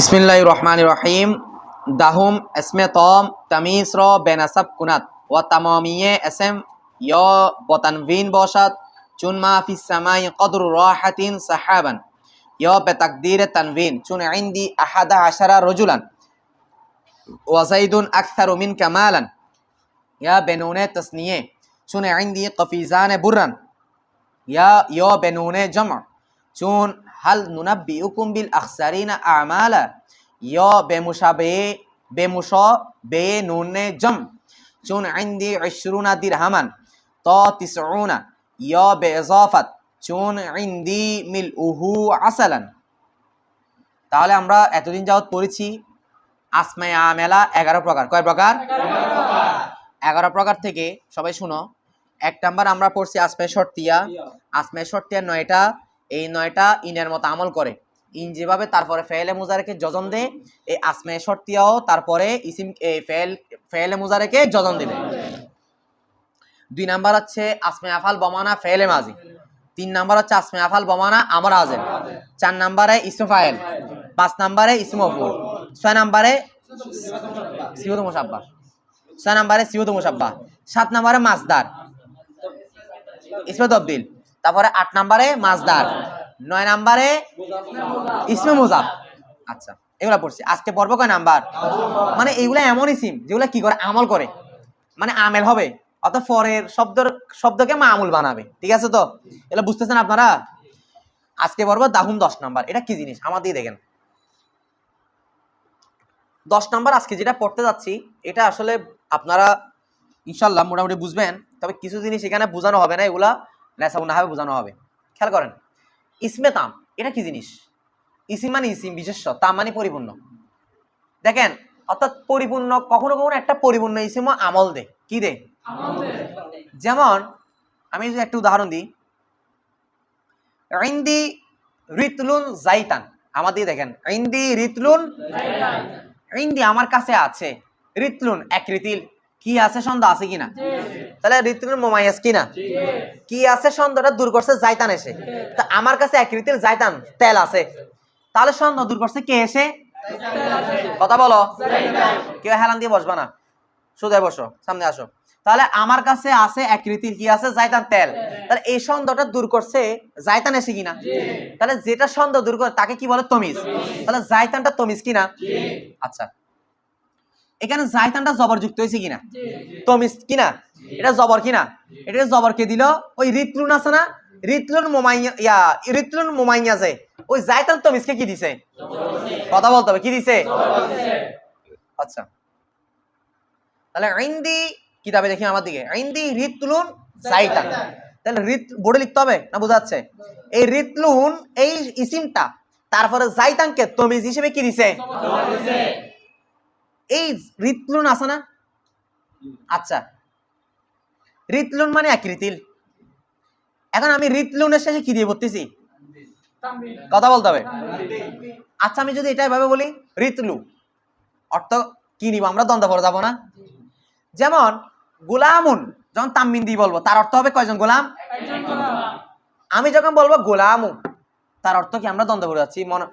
বিসমিল্লাহ রহমান রহিম দাহুম এসমে তম তামিজ র বেনাসাব কুনাত ও তামামিয়ে এসেম য় বতানভিন বসাত চুন মা ফি সামাই কদর রাহাতিন সাহাবান য় বেতাকদির তানভিন চুন ইন্দি আহাদা আশারা রজুলান ওয়াজাইদুন আকসারু মিন কামালান ইয়া বেনুনে তসনিয়ে চুন ইন্দি কফিজান বুররান ইয়া য় বেনুনে জমা চুন হাল নুনাব্বিউকুম বিল আখসারিনা আমালা। য় বেমুশাবে বেমুশ বে নুনে জম। চুন ইন্দি ইশরুনা দিরহামান। ত তিসউনা। য় বেজাফাত চুন ইন্দি মিল উহু আসালান। তাহলে আমরা এতদিন যাবত পড়েছি আসমায় আমেলা এগারো প্রকার। কয় প্রকার? এগারো প্রকার। থেকে সবাই শুনো। এক নাম্বার আমরা পড়ছি আসমায় শর্তিয়া। আসমায় শর্তিয়া নয়টা। এই নয়টা ইনের মতো আমল করে। ইন যেভাবে তারপরে ফেলে মুজারেকে যজন দে এই আসমায় শর্তিয়াও তারপরে ইসিম ফেল ফেলে মুজারেকে যজন দিবে। দুই নাম্বার হচ্ছে আসমে আফাল বমানা ফেলে মাজি। তিন নাম্বার হচ্ছে আসমায় আফাল বমানা আমার আজেম। চার নাম্বারে ইসমে ফাইল পাঁচ নাম্বারে ইসমে অফুল ছয় নাম্বারে সিউদ মুসাব্বা। ছয় নাম্বারে সিউদ মুসাব্বা। সাত নাম্বারে মাসদার। ইসমে তবদিল। তারপরে আট নাম্বারে মাসদার নয় নাম্বারে ইসমে মুজাব। আচ্ছা এগুলা পড়ছি। আজকে পড়ব কয় নাম্বার? মানে এগুলা এমন ইসিম যেগুলা কি করে? আমল করে। মানে আমেল হবে। অত পরের শব্দের, শব্দকে মামুল বানাবে। ঠিক আছে তো? এগুলো বুঝতেছেন আপনারা? আজকে পড়ব দাহুম দশ নাম্বার। এটা কি জিনিস? আমার দিয়ে দেখেন। দশ নাম্বার আজকে যেটা পড়তে যাচ্ছি, এটা আসলে আপনারা ইনশাল্লাহ মোটামুটি বুঝবেন। তবে কিছু জিনিস এখানে বোঝানো হবে না। এগুলা নেশাবুনাহাবে বোঝানো হবে। খেয়াল করেন ইসমে তাম এটা কি জিনিস? ইসিম মানে ইসিম বিশেষ্য তাম মানে পরিপূর্ণ। দেখেন অর্থাৎ পরিপূর্ণ কখনো কখনো একটা পরিপূর্ণ ইসিম আমল দে কি দে যেমন আমি যদি একটা উদাহরণ দিই ইন্দি রিতলুন জাইতান। আমার দিয়ে দেখেন ইন্দি রিতলুন ইন্দি আমার কাছে আছে। রিতলুন এক রিতিল। কি আছে সন্দেহ আছে কিনা? তাহলে রিতলুন মোমাইয়াস কিনা? কি আছে সন্দেহটা দূর করছে জাইতান এসে? তা আমার কাছে এক রিতিল জাইতান তেল আছে। তাহলে সন্দেহ দূর করছে কে এসে? কথা বলো। কেউ হেলান দিয়ে বসবা না। সোজা বসো সামনে আসো। তাহলে আমার কাছে আছে এক রীতির কি আছে? জাইতান তেল। তাহলে এই সন্দেহটা দূর করছে জাইতান এসে কিনা? তাহলে যেটা সন্দেহ দূর করে তাকে কি বলে? তমিজ। তাহলে জাইতানটা তমিজ কিনা? আচ্ছা। এখানে জাইতানটা জবর যুক্ত হয়েছে কিনা? তমিজ কিনা? এটা জবর কিনা? এটা জবর কে দিল? ওই রিতলুন আছে না? রিতলুন মোমাইয়া ইয়া মোমাইয়া যে। ওই জাইতান তমিজকে কি দিছে? কথা বলতে হবে। কি দিছে? আচ্ছা। তাহলে ইন্দি কিতাবে দেখি আমার দিকে। ইন্দি রিতলুন জাইতান তাহলে রিত বোর্ডে লিখতে হবে না বোঝাচ্ছে? এই রিতলুন এই ইসিমটা তারপরে জাইতানকে তমিজ হিসেবে কি দিছে। এই রিতলুন আছে না? আচ্ছা। রিতলুন মানে এক রিতিল এখন আমি রিতলুনের শেষে কি দিয়ে বলতেছি কথা বলতে হবে। আচ্ছা আমি যদি এটা এভাবে বলি রিতলু অর্থ কি নিব? আমরা দ্বন্দ্ব করে যাব না। যেমন, গোলামুন, যখন তাম্মিন দিয়ে বলব, তার অর্থ হবে কয়জন গোলাম? আমি যখন বলব গোলামু, তার অর্থ কি? আমরা দ্বন্দ্ব করে যাচ্ছি। মনে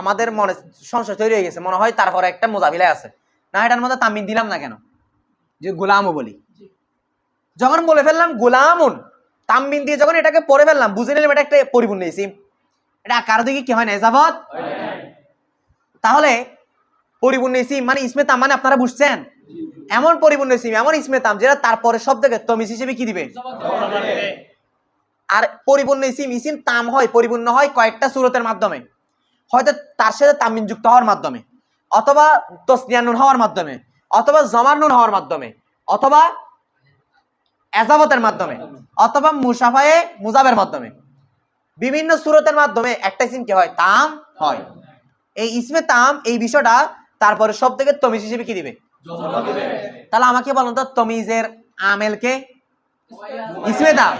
আমাদের মনে সংশয় তৈরি হয়ে গেছে। মনে হয় তারপরে একটা মোজাবিলায় আছে। না এটার মধ্যে তামিন দিলাম না কেন? যে গোলামও বলি। যখন বলে ফেললাম গোলামুন তামবিন দিয়ে যখন এটাকে পড়ে ফেললাম বুঝে নিলাম এটা একটা পরিপূর্ণ ইসিম। এটা কারও দিকে কি হয় না এজাবত তাহলে পরিপূর্ণ ইসিম মানে ইসমে তাম মানে আপনারা বুঝছেন? এমন পরিপূর্ণ ইসিম এমন ইসমে তাম যেটা তারপরে শব্দকে তমিজ হিসেবে কি দিবে? আর পরিপূর্ণ ইসিম ইসিম তাম হয় পরিপূর্ণ হয় কয়েকটা সুরতের মাধ্যমে। হয়তো তার সাথে তামিন যুক্ত হওয়ার মাধ্যমে। অথবা তসনিয়ানুন হওয়ার মাধ্যমে, অথবা জমানুন হওয়ার মাধ্যমে, অথবা এজাবতের মাধ্যমে, অথবা মুসাফায়ে মুজাবের মাধ্যমে। বিভিন্ন সুরতের মাধ্যমে একটা ইসিম কি হয়, তাম হয়। এই ইসমে তাম এই বিষয়টা তারপরে সব থেকে তমিজ হিসেবে কি দিবে? তাহলে আমাকে বলুন তো, তমিজের আমেলকে? ইসমে দাম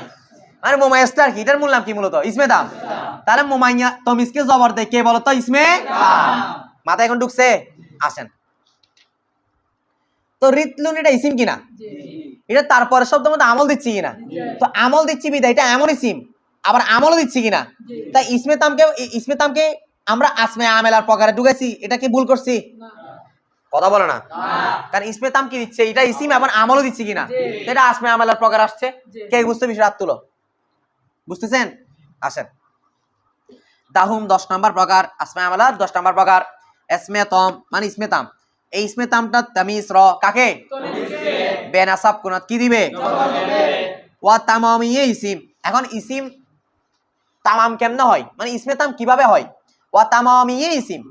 মানে মোমাইয়াসটা কি? এটার মূল নাম কি মূলত? ইসমে দাম তাহলে মোমাইয়া তমিজকে জবর দেয়, কে বলতো? ইসমে মাথা এখন ঢুকছে? আসেন। তো রিতলুন এটা ইসিম কিনা? এটা তারপরে শব্দের মধ্যে আমল দিচ্ছি কিনা? তো আমল দিচ্ছি বিদায় এটা এমন ইসিম আবার আমলও দিচ্ছি কিনা? তাই ইসমে তামকে ইসমে তামকে আমরা আসমে আমেলার প্রকারে ঢুকেছি। এটা কি ভুল করছি? কথা বলে না? কারণ ইসমে তাম কি দিচ্ছে? এটা ইসিম আবার আমলও দিচ্ছে কিনা? এটা আসমে আমেলার প্রকার আসছে। কে বুঝতে বিষয় হাত তুলো? বুঝতেছেন? আসেন। দাহুম দশ নম্বর প্রকার আসমে আমালা দশ নম্বর প্রকার। মানে এই তামিজ র কাকে? বেনাসাব কি দিবে? ওয়া ইসিম। এখন ইসিম তামাম কেমনে হয়? মানে ইসমে তাম কীভাবে হয়? ওয়া ইসিম।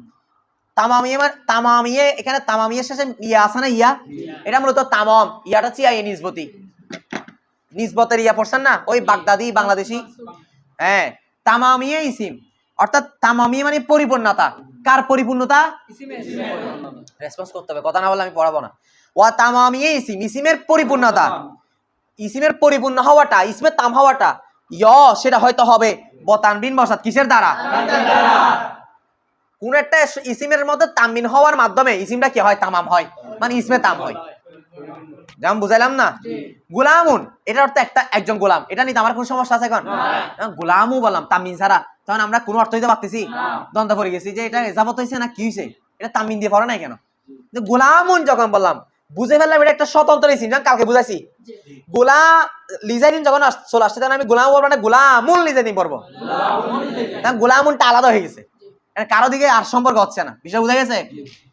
মানে এখানে তামামিয়ে শেষে ইয়া আছে না ইয়া? এটা মূলত তামাম। ইয়াটা হচ্ছে ইয়া নিসবতি। নিসবতের ইয়া পড়ছেন না? ওই বাগদাদি, বাংলাদেশি। হ্যাঁ তামামিয়ে ইসিম। অর্থাৎ তামামিয়ে মানে পরিপূর্ণতা। কার পরিপূর্ণতা? রেসপন্স করতে হবে কথা না বললে আমি পড়াবো না। ওয়া তামামি ইসিম ইসিমের পরিপূর্ণতা। ইসিমের পরিপূর্ণ হওয়াটা ইসমের তাম হওয়াটা ই সেটা হয়তো হবে বতানবিন বসাত কিসের দ্বারা? কোন একটা ইসিমের মধ্যে তামবিন হওয়ার মাধ্যমে ইসিমটা কি হয়? তামাম হয়। মানে ইসমে তাম হয়। যেমন বুঝাইলাম না গোলামুন এটার অর্থ একটা একজন গোলাম। এটা নিতে আমার কোন সমস্যা আছে এখন? গোলামও বললাম তামিন ছাড়া। তখন আমরা কোনো অর্থ দিতে পারতেছি। দ্বন্দ্ব পড়ে গেছি যে এটা এজাবত হয়েছে না কি হয়েছে এটা তামিন দিয়ে পড়ে নাই কেন? গোলামুন যখন বললাম বুঝে ফেললাম এটা একটা স্বতন্ত্র ইসিম যেমন কালকে বুঝাইছি। গোলা লিজাইদিন যখন চলে আসছে তখন আমি গোলাম বলব না গোলামুন লিজাইদিন পড়ব গোলামুনটা আলাদা হয়ে গেছে। কারও দিকে আর সম্পর্ক হচ্ছে না। বিষয় বুঝা গেছে?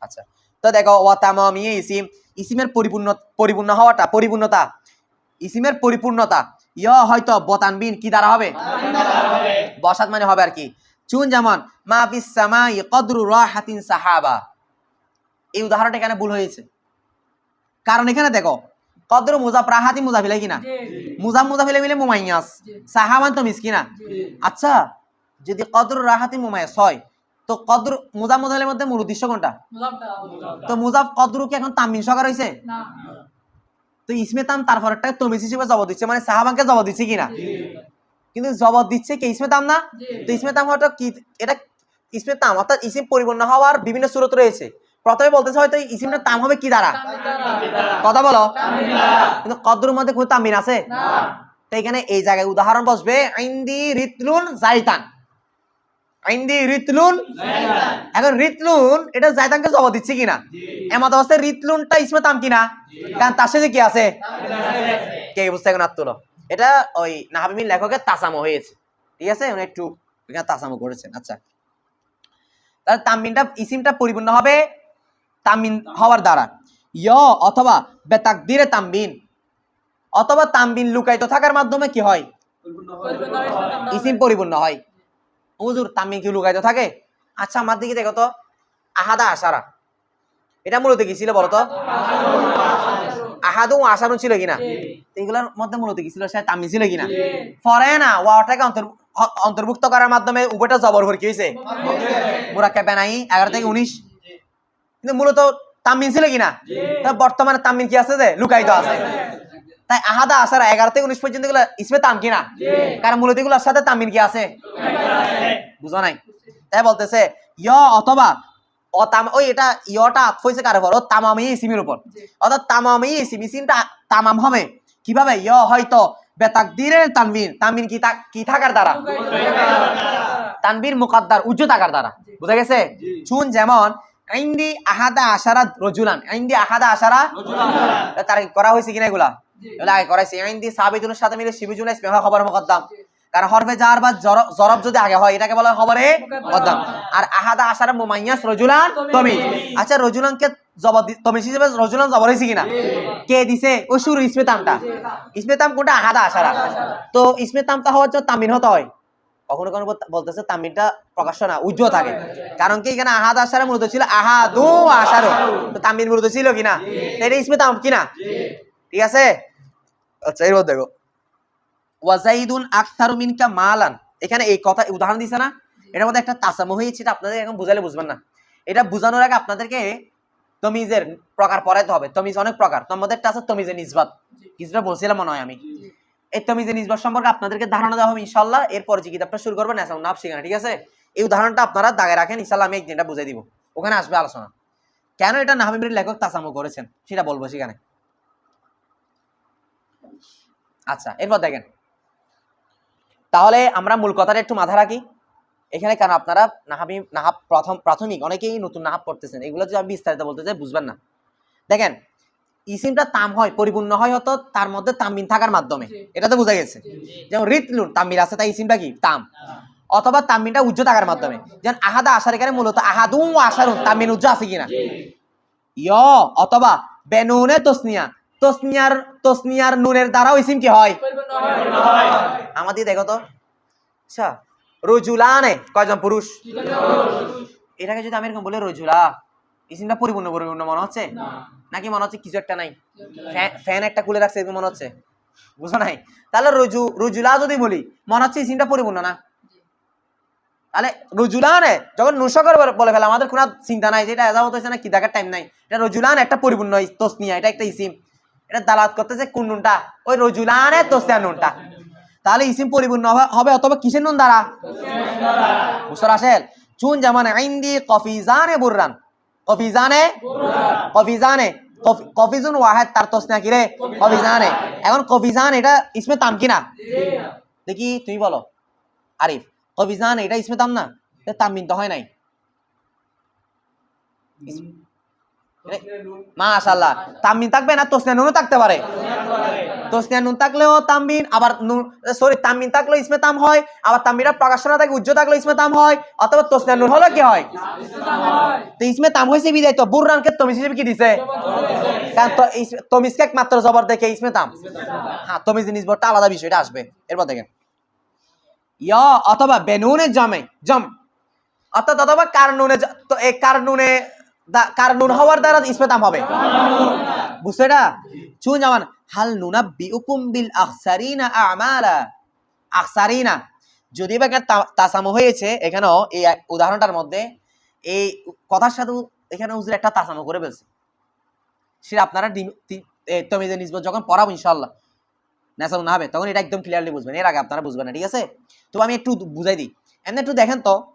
আচ্ছা। তো দেখো ওয়া তামামিয়ে ইসিম ইসিমের পরিপূর্ণ পরিপূর্ণ হওয়াটা পরিপূর্ণতা ইসিমের পরিপূর্ণতা ইয় হয়তো বতানবিন কি দ্বারা হবে? বসাত মানে হবে আর কি? চুন যেমন মা ফিস কদরু রাহাতিন সাহাবা। এই উদাহরণটা এখানে ভুল হয়েছে কারণ এখানে দেখো কদরু মুজাফ রাহাতি মুজাফিলে কিনা মুজাফ মুজাফিলে মিলে মুমাইয়াস সাহাবান তো মিসকিনা আচ্ছা যদি কদরু রাহাতি মুমাইয়াস হয় তো কদর মুজাফ মুজাফিলের মধ্যে মূল উদ্দেশ্য কোনটা? তো মুজাফ কদরু কি এখন তামিন সকার হয়েছে তো ইসমে তাম তারপর একটা তমিজ হিসেবে জবাব দিচ্ছে মানে সাহাবানকে জবাব দিচ্ছে কিনা? কিন্তু জবাব দিচ্ছে কি ইসমে তাম না? তো ইসমে তাম হওয়াটা কি এটা ইসমে তাম অর্থাৎ ইসিম পরিপূর্ণ হওয়ার বিভিন্ন সুরত রয়েছে। প্রথমে বলতেছে হয়তো ইসিমটা তাম হবে কি দ্বারা? কথা বলো। কিন্তু কদরের মধ্যে কোনো তামিন আছে? তো এখানে এই জায়গায় উদাহরণ বসবে আইন্দি রিতলুন জাইতান। আইন্দি রিতলুন? এখন রিতলুন এটা জাইতানকে জবাব দিচ্ছে কিনা? এমত অবস্থায় রিতলুনটা ইসমে তাম কিনা? কারণ তার সাথে কি আছে? কে বুঝতে এখন আর তোলো এটা ওই নাহাবিমির লেখকের তাসামো হয়েছে। ঠিক আছে? উনি একটু এখানে তাসামো করেছেন। আচ্ছা। তাহলে ইসিমটা পরিপূর্ণ হবে তামিন হওয়ার দ্বারা। ইয় অথবা বেতাক বেতাকদিরে তামবিন অথবা তামবিন লুকায়িত থাকার মাধ্যমে কি হয়। ইসিম পরিপূর্ণ হয়। হুজুর তামিন কি লুকায়িত থাকে? আচ্ছা আমার দিকে দেখো তো। আহাদা আশারা। এটা মূলত কি ছিল বলতো? আহাদু আশারু ছিল কিনা? এগুলোর মধ্যে মূলত কি ছিল? সে তামিন ছিল কিনা? পরে না ওয়াটাকে অন্তর- অন্তর্ভুক্ত করার মাধ্যমে উভয়টা জবর ভর কি হয়েছে মুরাক্কা বেনাই এগারো থেকে উনিশ। কিন্তু মূলত তামিন ছিল কিনা? বর্তমানে তামিন কি আছে যে? লুকায়িত আছে। তাই আহাদা আসার এগারো থেকে উনিশ পর্যন্তগুলো ইসমে তাম কিনা কারণ মূলত এগুলোর সাথে তামিন কি আছে? বুঝো নাই? তাই বলতেছে ইয় অথবা ও ওই এটা ইয়টা আতফ হয়েছে কার উপর? ও তামামি ইসিমের উপর। অর্থাৎ তামামি ইসিম ইসিমটা তামাম হবে। কীভাবে? ইয় হয়তো বেতাকদিরের তানবিন তানবিন কি কি থাকার দ্বারা? তানবির মুকাদ্দার উজ্জ থাকার দ্বারা। বুঝা গেছে? চুন যেমন আইন্দি আহাদা আশারা রজুলান। আইন্দি আহাদা আশারা তার করা হয়েছে কিনা এগুলা? এগুলা আগে করাইছে সাবিজুনের সাথে মিলে খবর মুকদ্দাম। কারণ হরফে জার বা জরব যদি আগে হয় এটাকে বলা হয় খবরে মুকদ্দাম। আর আহাদা আশারা মুমাইয়াস রজুলান তমি আচ্ছা রজুলানকে তমিজ হিসেবে রজুলান জবর হয়েছে কিনা? কে দিছে? ও শুরু ইসমে তামটা ইসমে তাম কোনটা আহাদা আশারা। তো ইসমে তামটা হওয়ার জন্য তামিন হতে হয়। কখনো কখনো বলতেছে তামিনটা প্রকাশ্য না উজ্জ্বল থাকে। কারণ কি? এখানে আহাদ আশারা মূলত ছিল আহাদু আশারো। তো তামিন মূলত ছিল কিনা? এটা ইসমে তাম কিনা ঠিক আছে? আচ্ছা এরপর দেখো। ওয়াজাইদুন আখতারু মিনকা মালান। এখানে এই কথা উদাহরণ দিছে না? এটার মধ্যে একটা তাসামু হয়েছে এটা আপনাদের এখন বুঝালে বুঝবেন না। এটা বোঝানোর আগে আপনাদেরকে তমিজের প্রকার পড়াইতে হবে। তমিজ অনেক প্রকার। তার মধ্যে একটা আছে তমিজের নিসবাত। কিছুটা বলছিলাম মনে হয় আমি। এই তমিজের নিসবাত সম্পর্কে আপনাদেরকে ধারণা দেওয়া হবে ইনশাল্লাহ এরপর যে কিতাবটা শুরু করবেন এসব নাপ শিখানো ঠিক আছে? এই উদাহরণটা আপনারা দাগে রাখেন ইনশাল্লাহ আমি একদিনটা বুঝাই দিব। ওখানে আসবে আলোচনা। কেন এটা নাহামিমের লেখক তাসামু করেছেন? সেটা বলব সেখানে। আচ্ছা এরপর দেখেন। তাহলে আমরা মূল কথাটা একটু মাথা রাখি। এখানে কেন আপনারা নাহাবি নাহাব প্রথম প্রাথমিক অনেকেই নতুন নাহাব পড়তেছেন। এগুলো যদি আমি বিস্তারিত বলতে চাই বুঝবেন না। দেখেন ইসিমটা তাম হয় পরিপূর্ণ হয় হতো তার মধ্যে তামবিন থাকার মাধ্যমে। এটা তো বোঝা গেছে। যেমন রিতলুন তামবিন আছে তাই ইসিমটা কি? তাম। অথবা তামবিনটা উজ্জ্ব থাকার মাধ্যমে। যেমন আহাদা আসার এখানে মূলত আহাদু আসারুন তামবিন উজ্জ্ব আছে কিনা? ইয় অথবা বেনুনে তসনিয়া তসনিয়ার তসনিয়ার নুনের দ্বারাও ইসিম কি হয়? আমাদের দেখো তো। আচ্ছা রজুলানে কয়জন পুরুষ? এটাকে যদি আমি এরকম বলে রজুলা ইসিমটা পরিপূর্ণ পরিপূর্ণ মনে হচ্ছে? নাকি মনে হচ্ছে কিছু একটা নাই? ফ্যা- ফ্যান একটা খুলে রাখছে এরকম মনে হচ্ছে? বুঝো নাই? তাহলে রজু রজুলা যদি বলি মনে হচ্ছে ইসিমটা পরিপূর্ণ না? তাহলে রজুলানে যখন নুসকর বলে ফেলে আমাদের কোনো চিন্তা নাই যে এটা এজাবত হয়েছে না কি দেখার টাইম নাই। এটা রজুলান একটা পরিপূর্ণ তসনিয়া এটা একটা ইসিম। এটা দালাত করতেছে কোন নুনটা? ওই রজুলানে তসনিয়া নুনটা। তাহলে ইসিম পরিপূর্ণ হবে- অথবা কিসের নুন দ্বারা বুঝতে আসেল। চুন যেমন আইন্দি কফিজানে বুররান। কফিজানে? কফিজানে। কফি- কফিজুন ওয়াহেদ, তার তসনিয়া কি রে? কফিজানে। এখন কফিজান এটা ইসমে তাম কিনা দেখি, তুমি বলো। আরিফ কবিজান এটা ইসমে তাম না? এটা তামবিন তো হয় নাই। মাশাআল্লাহ। তামবিন থাকবে না? নুনও থাকতে পারে। নুন থাকলেও তামবিন আবার সরি তামবিন থাকলেও ইসমে তাম হয়, আবার প্রকাশনা থাকে উজ্জ্ব থাকলেও ইসমে তাম হয়, অথবা নুন হলো কি হয়? তো ইসমে তাম হয়েছে বিদায়, তো বুররানকে হিসেবে কি দিছে? কারণ একমাত্র জবর দেখে ইসমে তাম। হ্যাঁ তমিজ নিসবরটা আলাদা বিষয় এটা আসবে। এরপর দেখেন। ইয়া অথবা বেনুনে জমে, জম। অর্থাৎ অথবা কারনুনে জ- তো এই কারনুনে দা- কারনুন হওয়ার দ্বারা হবে? বুঝছ এটা? চুন যেমন হাল নুনা বিউকুম বিল আখসারিনা আমালা। আখসারিনা, যদি বা হয়েছে, এখানেও এই উদাহরণটার মধ্যে এই কথার সাথে এখানে হুজুর একটা তাসামু করে ফেলছে। সেটা আপনারা তমিজে নিসবত যখন পড়াবো ইনশাল্লাহ নেশাল না হবে, তখন এটা একদম ক্লিয়ারলি বুঝবেন, এর আগে আপনারা বুঝবেন না, ঠিক আছে? তো আমি একটু বুঝাই দিই। এমনি একটু দেখেন তো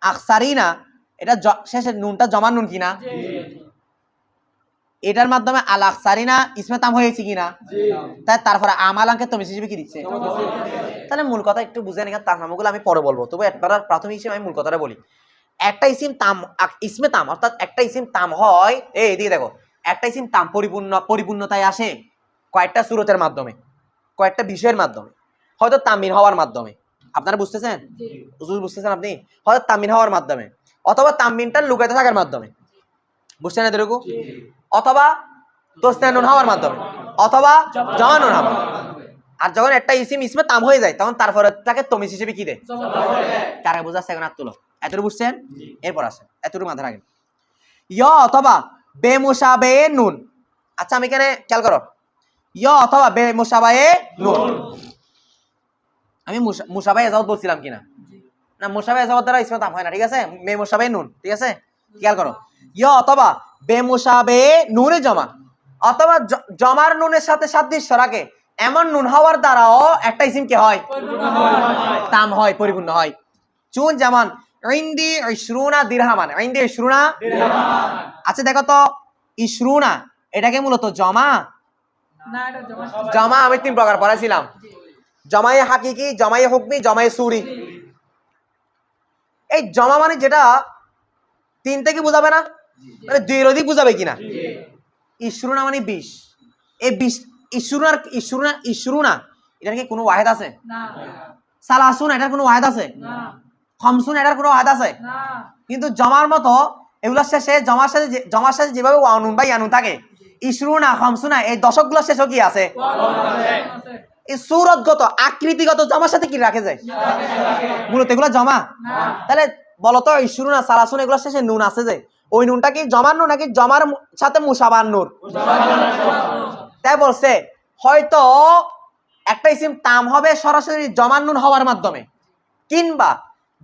আকসারিনা এটা জ- শেষে নুনটা জমা নুন কিনা? এটার মাধ্যমে আল আকসারিনা ইসমে তাম হয়েছে কিনা? তাই তারপরে আমালাঙ্কে তুমি হিসেবে কি দিচ্ছে? তাহলে মূল কথা একটু বুঝে নিন তামামগুলো আমি পরে বলব। তবে একবার প্রাথমিক হিসেবে আমি মূল কথাটা বলি। একটা ইসিম তাম ইসমে তাম অর্থাৎ একটা ইসিম তাম হয় এই এদিকে দেখো একটা ইসিম তাম পরিপূর্ণ পরিপূর্ণতায় আসে কয়েকটা সুরতের মাধ্যমে কয়েকটা বিষয়ের মাধ্যমে হয়তো তামিন হওয়ার মাধ্যমে। আপনারা বুঝতেছেন? বুঝতেছেন আপনি? হয়তো তামিন হওয়ার মাধ্যমে। অথবা তামিনটা লুকাইতে থাকার মাধ্যমে। বুঝছেন এদেরকু অথবা দোস্তানুন হওয়ার মাধ্যমে। অথবা জমানুন হওয়ার আর যখন একটা ইসিম ইসমে তাম হয়ে যায় তখন তারপরে তাকে তমিজ হিসেবে কি দেয়? কারে বোঝাচ্ছে এখন আর তুলো। এতটুকু বুঝছেন? এরপর আসেন। এতটুকু মাথায় রাখেন। ইয় অথবা বে বেমুসাবে নুন। আচ্ছা আমি এখানে খেয়াল করো। ইয় অথবা বে বেমুসাবায়ে নুন। আমি মুসা- মুসাবাই এজাবত বলছিলাম কিনা? না মুসাবাই এজাবত দ্বারা ইসমে তাম হয় না ঠিক আছে? মে মুসাবাই নুন ঠিক আছে? খেয়াল করো। ইয় অথবা বে মুসাবে নুনে জমা। অথবা জমার নুনের সাথে সাদৃশ্য রাখে। এমন নুন হওয়ার দ্বারাও একটা ইসিম কি হয়? তাম হয় পরিপূর্ণ হয়। চুন যেমন ইন্দি ইশরুনা দিরহামান। ইন্দি ইশরুনা আচ্ছা দেখো তো ইশরুনা এটাকে মূলত জমা। জমা আমি তিন প্রকার পড়াইছিলাম। জমায়ে হাকিকি জমায়ে হুকমি জমায়ে সুরি। এই জমা মানে যেটা তিন থেকে বুঝাবে না? মানে দুইয়ের অধিক বুঝাবে কিনা? ইসরুনা মানে বিশ এই বিশ ইসরুনার ইসরুনা ইসরুনা এটার কি কোনো ওয়াহেদ আছে? সালাসুন এটার কোনো ওয়াহেদ আছে? খমসুন এটার কোনো ওয়াহেদ আছে? কিন্তু জমার মতো এগুলোর শেষে জমার শেষে যে- জমার শেষে যেভাবে ওয়ানুন বা ইয়ানুন থাকে ইসরুনা খমসুনা এই দশকগুলোর শেষও কি আছে। এই সুরতগত আকৃতিগত জমার সাথে কি রাখে যায়? মূলত এগুলো জমা? তাহলে বলতো ইসরুনা সালাসুন এগুলোর শেষে নুন আছে যে। ওই নুনটা কি জমার নুন নাকি জমার সাথে মুসাবান নুন? তাই বলছে হয়তো একটা ইসিম তাম হবে সরাসরি জমার নুন হওয়ার মাধ্যমে। কিংবা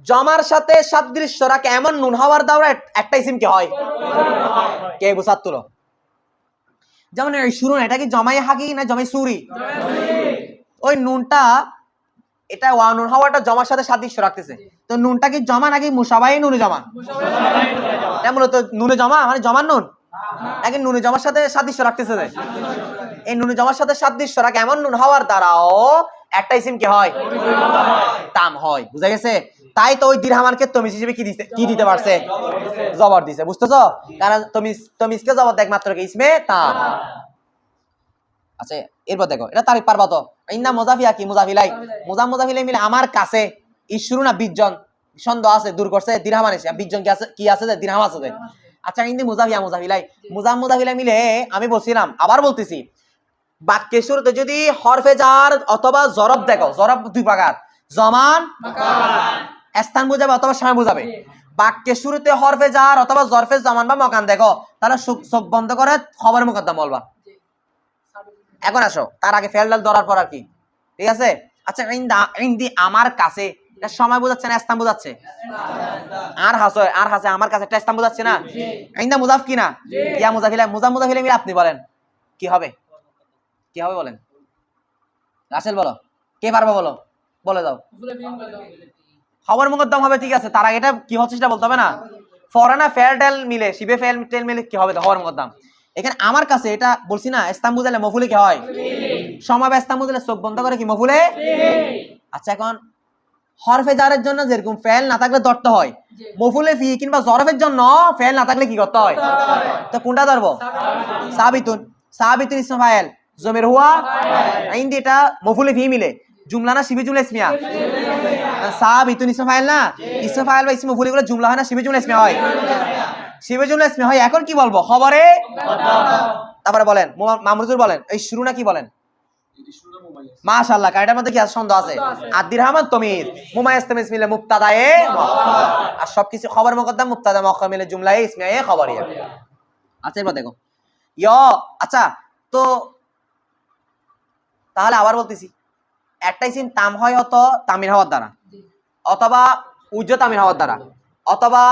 জমার সাথে সাদৃশ্য রাখে এমন নুন হওয়ার দ্বারা একটা ইসিম কি হয়। কে বুঝার তুলো? যেমন এই শুরু না এটা কি জমাই হাকি না জমাই সুরি? ওই নুনটা এটা ওয়া নুন হওয়াটা জমার সাথে সাদৃশ্য রাখতেছে। তো নুনটা কি জমা নাকি মুসাবাই নুনে জমা? এটা মূলত নুনে জমা মানে জমার নুন? নাকি নুনে জমার সাথে সাদৃশ্য রাখতেছে? এই নুনে জমার সাথে সাদৃশ্য রাখে এমন নুন হওয়ার দ্বারাও একটা ইসিম কি হয়? তাম হয়, বুঝা গেছে? তাই তো ওই দিরহামানকে তমিজ হিসেবে কি দিতে কি দিতে পারছে? জবর দিছে, বুঝতেছো? কারণ তমিজ তমিজকে জবর দেখ মাত্র কি? ইসমে তা আচ্ছা এরপর দেখো এটা তারিখ পারবা তো ইন্না মুজাফিয়া কি? মুজাফিলাই। মুজাম মুজাফিলাই মিলে আমার কাছে ইশুরু না বিশজন সন্দেহ আছে দূর করছে দিরহামান এসে বিশজন কি আছে কি আছে যে? দিরহাম আছে আচ্ছা ইন্দি মুজাফিয়া মুজাফিলাই। মুজাম মুজাফিলাই মিলে আমি বলছিলাম আবার বলতেছি বাক্যের শুরুতে যদি হরফে জার অথবা জরব দেখো জরব দুই প্রকার। জমান স্থান বোঝাবে অথবা সময় বোঝাবে। বাক্যের শুরুতে হরফে জার অথবা জরফে জমান বা মকান দেখো তাহলে চোখ- চোখ বন্ধ করে খবরের মুকদ্দম বলবা। এখন আসো তার আগে ফেলডাল ধরার পর আর কি। ঠিক আছে? আচ্ছা ইন্দি আমার কাছে সময় বোঝাচ্ছে না স্থান বোঝাচ্ছে? আর হাসে আর হাসে আমার কাছে একটা স্থান বোঝাচ্ছে না? ইন্দা মুজাফ কি না? ইয়া মুজাফিলা মুজাফ মুজাফিলা মিলে আপনি বলেন। কি হবে? কি হবে বলেন? রাসেল বলো। কে পারবে বলো? বলে দাও। খবর মুকদ্দম হবে ঠিক আছে। তার আগে এটা কি হচ্ছে সেটা বলতে হবে না? ফরানা ফেয়ার টেল মিলে শিবে ফেয়ার টেল মিলে কি হবে? খবর মুকদ্দম। এখানে আমার কাছে এটা বলছি না ইস্তাম বুঝালে মফুলে কি হয়? সমাবে ইস্তাম বুঝালে চোখ বন্ধ করে কি মফুলে? আচ্ছা এখন হরফে জারের জন্য যেরকম ফেল না থাকলে ধরতে হয়। মফুলে ফি কিংবা জরফের জন্য ফেল না থাকলে কি করতে হয়? তো কোনটা ধরবো? সাবিতুন। সাবিতুন ইসম ফাইল জমির হুয়া। আইন্দি এটা মফুলে ফি মিলে। জুমলা না শিবে জুমলা ইসমিয়া? সাবিতুন ইসম ফাইল না? ইসম ফাইল বা ইসম মফুলে গুলো জুমলা হয় না শিবে জুমলা ইসমিয়া হয়। শিবে জুমলা ইসমিয়া হয় এখন কি বলব? খবরে? তারপরে বলেন মামরুজুর বলেন এই শুরু না কি বলেন? মাশাআল্লাহ কাইটার মধ্যে কি আছে? সন্দেহ আছে? আদির রহমান তমির মুমাইয়াস তামিজ মিলে মুবতাদায়ে আর সবকিছু খবর মুকদ্দম মুআখখার মিলে ইসমিয়ায়ে খবরিয়া আচ্ছা এবার দেখো। আচ্ছা তো তাহলে আবার বলতেছি। একটা সিন তাম হয় অত তামির হওয়ার দ্বারা। অথবা উজ্জ তামির হওয়ার দ্বারা। অথবা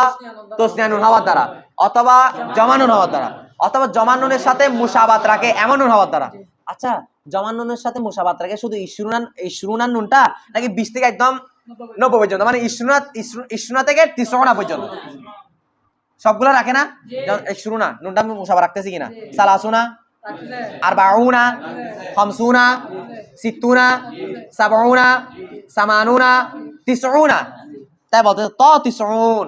তসনিয়ানুন হওয়ার দ্বারা। অথবা জমানুন হওয়ার দ্বারা। অথবা জমানুনের সাথে মুসাবাত রাখে এমন নুন হওয়ার দ্বারা। আচ্ছা জমানুনের সাথে মুসাবাত রাখে শুধু ইসরুনান ইসরুনান নুনটা নাকি বিশ থেকে একদম নব্বই পর্যন্ত? মানে ইসরুনা ইসরুনা থেকে তিসরোনা পর্যন্ত। সবগুলো রাখে না? ইসরুনা নুনটা আমি মুসাবা রাখতেছি কিনা? সালাসুনা বাউনা খমসুনা, সিত্তুনা, সাবউনা, সামানুনা, তিসউনা। তাই বলতে ত তিসউন।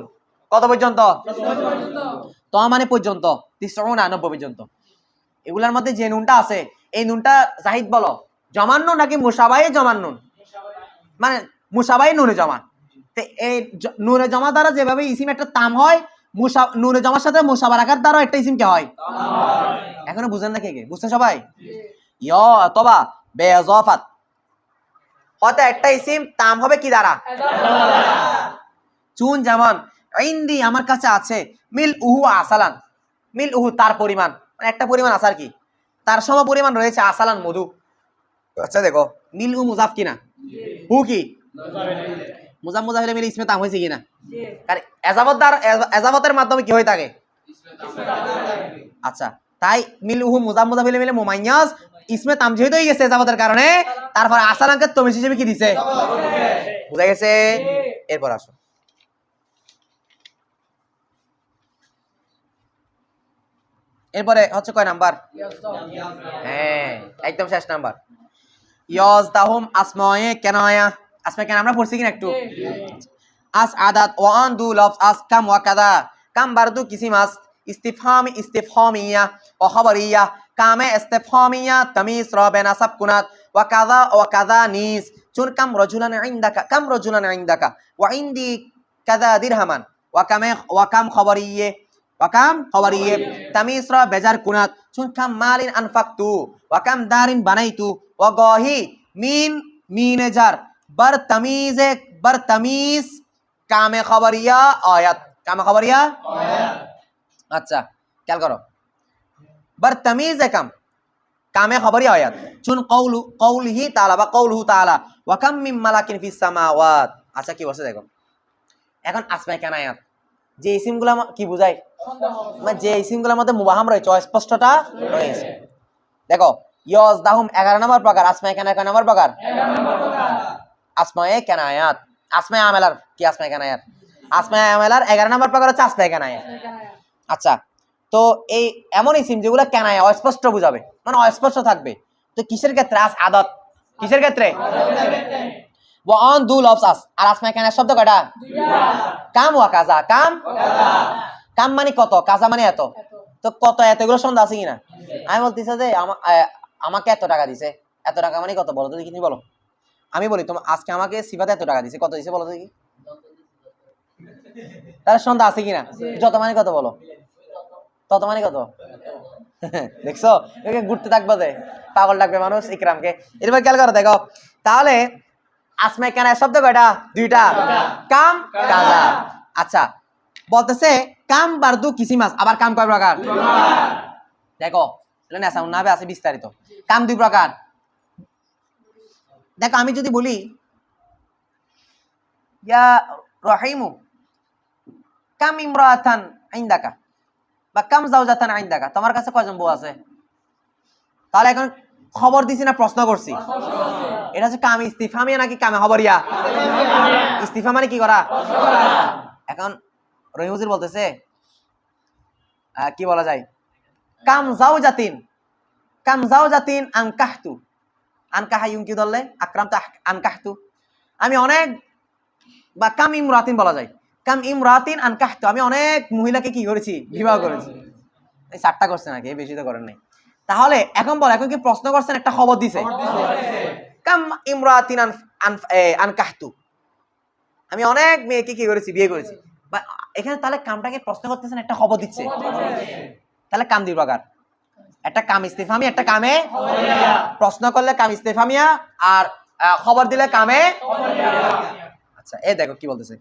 কত পর্যন্ত? ত মানে পর্যন্ত। তিসউনা, নব্বই পর্যন্ত। এগুলার মধ্যে যে নুনটা আছে, এই নুনটা জাহিদ বলো, জমান নুন নাকি মুসাবাই জমান নুন? মানে মুসাবাই নুনে জমা তো এই নুনে জমা দ্বারা যেভাবে ইসিম একটা তাম হয় মুসা নুনে জমার সাথে মুসাবা রাখার দ্বারা একটা ইসিম কে হয়? এখনও বুঝেন না কে কে? বুঝছেন সবাই? ইয় অথবা বেজফাত। হয়তো একটা ইসিম, তাম হবে কি দ্বারা? চুন যেমন, ইন্দি আমার কাছে আছে, মিল উহু আসালান। মিল উহু তার পরিমাণ। মানে একটা পরিমাণ আসার কি? তার সম পরিমাণ রয়েছে আসালান মধু। আচ্ছা দেখো, মিল উ মুজাফ কিনা? হু কি? মুজাফ মুজাফ মিলে ইসমে তাম হয়েছে কিনা? কারণ এজাবত এজাবতের মাধ্যমে কি হয়ে থাকে আচ্ছা তাই মিল উহু মুজাফ মুজাফ মিলে মোমাইয়াস ইসমে তাম যেহেতু হয়ে গেছে এজাবতের কারণে তারপর আসালানকে তমিজ হিসেবে কি দিছে? বুঝা গেছে? এরপর আসো। এরপরে হচ্ছে কয় নাম্বার? হ্যাঁ একদম শেষ নাম্বার। ইয়জ দাহুম আসমায়ে কেনায়া। আসমা কেন আমরা পড়ছি কিনা একটু? আস আদাত ওয়ান দু লফজ আস কাম ওয়া কাদা কাম বারদু কিসিম আস ইস্তিফহামি ইস্তিফহামিয়া ও খবরিয়া কামে ইস্তিফহামিয়া তামিজ রবেনা সাব কুনাত ওয়া কাদা ওয়া কাদা নিস চুন কাম রজুলান ইনদাকা কাম রজুলান ইনদাকা ওয়া ইনদি কাদা দিরহামান ওয়া কামে ওয়া কাম খবরিয়ে ওয়াকাম খবরিয়ে তামিসরা বেজার কুনাত চুন কাম মালিন আনফাকতু ওয়াকাম দারিন বানাইতু ওয়া গহি মিন মিনেজার बर तमीज बर तमीज কামে খবরিয়া আয়াত কামে খবরিয়া আচ্ছা খেয়াল করো बर तमीज কাম কামে খবরিয়া আয়াত চুন কৌলু কৌলহি তাআলা বা কৌলহু তাআলা ওয়া কাম মিন মালাকিন ফিস সামাওয়াত আচ্ছা কি বলছে দেখো এখন আসমাই কেন আয়াত যে ইসিমগুলো কি বুঝায় মানে যে ইসিমগুলোর মধ্যে মুবাহাম রয়েছে অস্পষ্টতা রয়েছে দেখো ইয়জ দাহুম এগারো নম্বর প্রকার আসমাই কেন এগারো নম্বর প্রকার আসমায়ে কেনায়াত আসমায়ে আমেলার কি আসমায়ে কেনায়াত আসমায়ে আমেলার এগারো নম্বর প্রকার হচ্ছে আসমায়ে কেনায়াত আচ্ছা তো এই এমন ইসিম যেগুলো কেনায় অস্পষ্ট বুঝাবে। মানে অস্পষ্ট থাকবে। তো কিসের ক্ষেত্রে? আস আদত। কিসের ক্ষেত্রে? ওয়া অন দু আস। আর আসমা এখানে শব্দ কয়টা? কাম ওয়া কাজা। কাম? কাম মানে কত? কাজা মানে এত। তো কত এতগুলো সন্ধ্যা আছে কিনা? আমি বলতেছি যে আমা- আমাকে এত টাকা দিছে। এত টাকা মানে কত? বলো তো দেখি তুমি বলো। আমি বলি তোমার আজকে আমাকে সিফাতে এত টাকা দিছে কত দিছে বলো দেখি। তার সন্ধ্যা আছে কিনা? যত মানে কত বলো। তত মানে কত? দেখছ? ঘুরতে থাকবে যে পাগল ডাকবে মানুষ ইকরামকে। এরপর খেয়াল করো দেখো তাহলে আসমা কেন শব্দ কয়টা? দুইটা। কাম কাজা। আচ্ছা বলতেছে কাম বারদু কিসি মাস আবার কাম কয় প্রকার? দেখো নেশা উন্নাবে আছে বিস্তারিত। কাম দুই প্রকার। দেখো, আমি যদি বলি, ইয়া রহিমু, কাম ইমরাতান বা কাম জাউজাতান তোমার কাছে বউ আছে? তাহলে এখন খবর দিছি না, প্রশ্ন করছি। এটা হচ্ছে কাম ইস্তিফামিয়া নাকি কামে ইস্তিফা মানে কি করা? এখন রহিমুজির বলতেছে কি বলা যায়? কাম যাও জাতিন কাম যাও জাতিন আনকাহতু আনকাহা ইউম কি ধরলে আকরাম তো আনকাহতু আমি অনেক বা কাম ইমরাতিন বলা যায়। কাম ইমরাতিন আনকাহতু আমি অনেক মহিলাকে কি করেছি? বিবাহ করেছি। এই চারটা করছে নাকি? বেশি তো করেন নাই। তাহলে এখন বল এখন কি প্রশ্ন করছেন? একটা খবর দিছে। কাম ইমরাতিন আনকাহতু আমি অনেক মেয়েকে কি করেছি? বিয়ে করেছি। বা এখানে তাহলে কামটাকে প্রশ্ন করতেছেন একটা খবর দিচ্ছে। তাহলে কাম প্রকার। একটা কাম ইস্তেফামি একটা কামে প্রশ্ন করলে কাম ইস্তেফামিয়া আর খবর দিলে কামে আচ্ছা এই দেখো কি বলতেছে।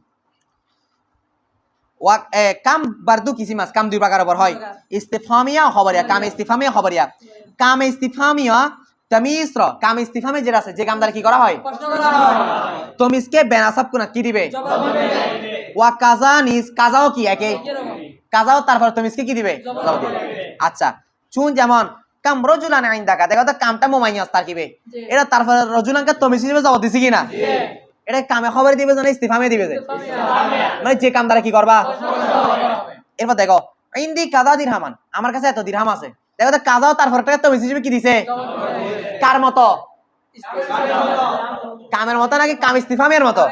কাম বারদু কাম দুই প্রকার ওপর হয়। ইস্তেফামিয়া খবরিয়া। কাম ইস্তেফামিয়া খবরিয়া। কাম ইস্তেফামিয়া তামিসর কাম ইস্তেফামে যেটা আছে যে কাম দ্বারা কি করা হয়? তমিসকে বেনাসাব কোনা কি দিবে? ওয়া কাজা নিস কাজাও কি একে? কাজাও তারপর তমিসকে কি দিবে। আচ্ছা চুন যেমন কাম রজুলান আইন দেখা দেখো তো কামটা মোমাইয়াস তার কিবে। এটা তারপরে রজুলানকে তমিস হিসেবে জবাব দিছি কিনা এটা কামে খবর দিবে না ইস্তিফামে দিবে যে মানে যে কাম দ্বারা কি করবা এরপর দেখো ইন্দি কাদা দিরহামান আমার কাছে এত দিরহাম আছে। দেখো তো কাজাও তারপর টাকা তমিস হিসেবে কি দিছে? কার মতো? কামের মতো নাকি কাম ইস্তিফামের মতো?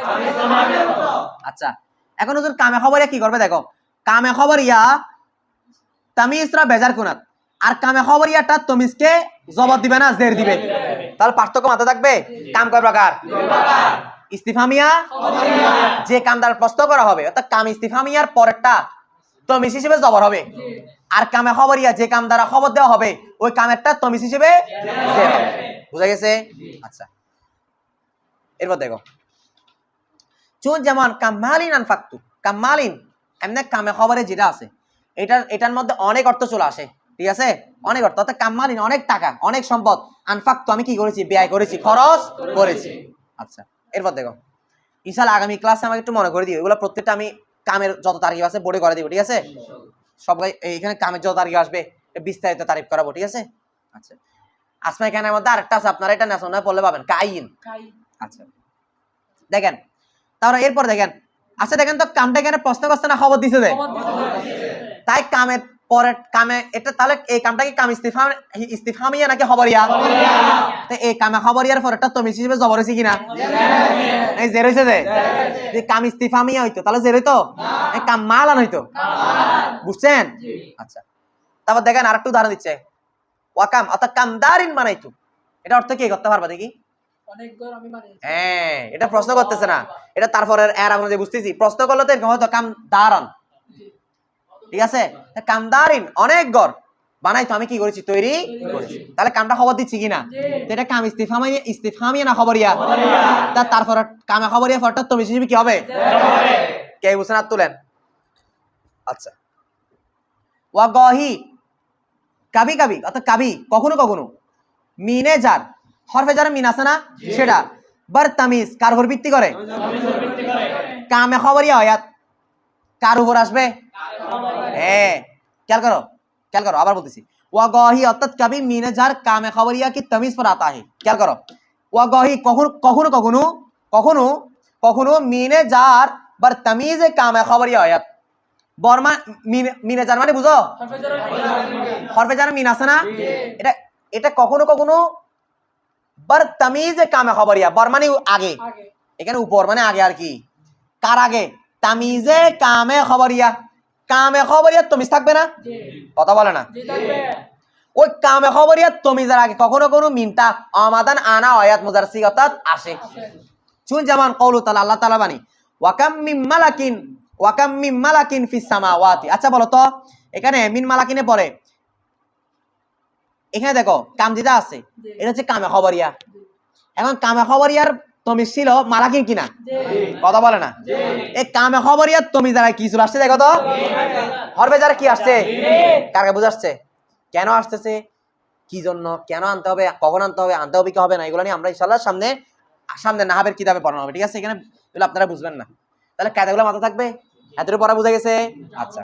আচ্ছা এখন ওজন কামে খবর কি করবে দেখো? কামে খবর ইয়া তামিজরা বেজার কুনাত আর কামে খবর ইয়াটা তমিজকে জবাব দিবে না জের দিবে। তাহলে পার্থক্য মাথা থাকবে? কাম কয় প্রকার? ইস্তিফামিয়া যে কাম দ্বারা প্রশ্ন করা হবে অর্থাৎ কাম ইস্তিফামিয়ার পরেরটা তমিজ হিসেবে জবর হবে। আর কামে খবর ইয়া যে কাম দ্বারা খবর দেওয়া হবে ওই কামেরটা তমিজ হিসেবে বুঝা গেছে? আচ্ছা। এরপর দেখো। চুন যেমন কামালিন আনফাক্তু কামালিন এমনি কামে খবরে যেটা আছে এটার এটার মধ্যে অনেক অর্থ চলে আসে। ঠিক আছে? অনেক অর্থ। অর্থাৎ কামালিন অনেক টাকা অনেক সম্পদ। আনফাক্তু আমি কি করেছি? ব্যয় করেছি খরচ করেছি। আচ্ছা এরপর দেখো। ইনশাল্লাহ আগামী ক্লাসে আমাকে একটু মনে করে দিও। এগুলো প্রত্যেকটা আমি কামের যত তারিখ আছে বোর্ডে করে দিব ঠিক আছে? সবাই এখানে কামের যত তারিখ আসবে বিস্তারিত তারিখ করাবো ঠিক আছে? আচ্ছা। আসমা এখানের মধ্যে আরেকটা আছে আপনারা এটা ন্যাশনাল পড়লে পাবেন। কাইন। আচ্ছা। দেখেন তারপরে এরপর দেখেন। আচ্ছা দেখেন তো কামটা এখানে প্রশ্ন করছে না খবর দিছে যে? তাই কামের পরে কামে এটা তাহলে এই কামটা কি কাম ইস্তিফামিয়া নাকি খবরিয়া? তো এই কামে খবরিয়ার পরেরটা তমিজ হিসেবে জবর হয়েছে কিনা? এই জের হয়েছে যে? যে কাম ইস্তিফামিয়া হইতো তাহলে জের হইতো? এই কাম মালান হইতো? বুঝছেন? আচ্ছা। তারপর দেখেন আরেকটু উদাহরণ দিচ্ছে। ওয়াকাম অর্থাৎ কামদারিন মানাইতো এটা অর্থ কি? করতে পারবা দেখি? হ্যাঁ এটা প্রশ্ন করতেছে না। এটা তারপরে এর আমরা যে বুঝতেছি প্রশ্ন করলে তো এরকম হয়তো কাম দারান ঠিক আছে? কামদারিন অনেক গড়। বানাই তো আমি কি করেছি? তৈরি করেছি। তাহলে কামটা খবর দিচ্ছি কিনা তো এটা কাম ইস্তিফামিয়া ইস্তিফামিয়া না খবরিয়া? তা তারপর কামে খবরিয়া ফটো তুমি হিসেবে কি হবে? কে বুঝছেন আর তুলেন? আচ্ছা। ওয়া গহি। কাবি কাবি অর্থাৎ কাবি কখনো কখনো। মিনে যার। হরফে যারা মিন আছে না? সেটা। বার তামিজ কার ভিত্তি করে। কামে খবরিয়া হয়াত কার উপর আসবে? হ্যাঁ খেয়াল করো খেয়াল করো, আবার বলতেছি। ওয়াগহি অর্থাৎ কবি মিনাজার কামে খবরিয়া কি তমিজ পর আতা হে খেয়াল করো। ওয়াগহি কখনো কখনো কখনো কখনো কখনো মিনাজার বার তমিজ কামে খবরিয়া হয়। বর্মা মিনাজার মানে বুঝো? হরফে মিন আছে না? এটা এটা কখনো কখনো বার তমিজ কামে খবরিয়া, বর মানে আগে। এখানে উপর মানে আগে আর কি। কার আগে? তামিজে কামে খবরিয়া। কামে খবরিয়া তমিজ থাকবে না? কথা বলে না? ওই কামে খবরিয়া তমিজের আগে কখনো কোনো মিনটা আমাদান আনা অয়াত মুজার সিগতাত আসে। চুন যেমন কৌলু তালা আল্লাহ তালা বানি ওয়াকাম মিম মালাকিন ওয়াকাম মিম মালাকিন ফিস সামাওয়াতি। আচ্ছা বলো তো এখানে মিন মালাকিনে পড়ে। এখানে দেখো কাম যেটা আছে এটা হচ্ছে কামে খবরিয়া। এখন কামে খবরিয়ার তমিজ ছিল মালাকিন কিনা? কথা বলে না? এই কামে খবরিয়ার তমিজ দ্বারা কি চলে আসছে দেখো তো। হরবে যারা কি আসছে? কারকে বুঝাচ্ছে? কেন আসতেছে? কি জন্য? কেন আনতে হবে? কখন আনতে হবে? আনতে হবে কি হবে না? এগুলো নিয়ে আমরা ইনশাল্লাহ সামনে সামনে না নাহাবের কিতাবে পড়ানো হবে ঠিক আছে? এখানে আপনারা বুঝবেন না। তাহলে কায়দাগুলো মাথা থাকবে? এতটুকু পড়া বুঝে গেছে? আচ্ছা।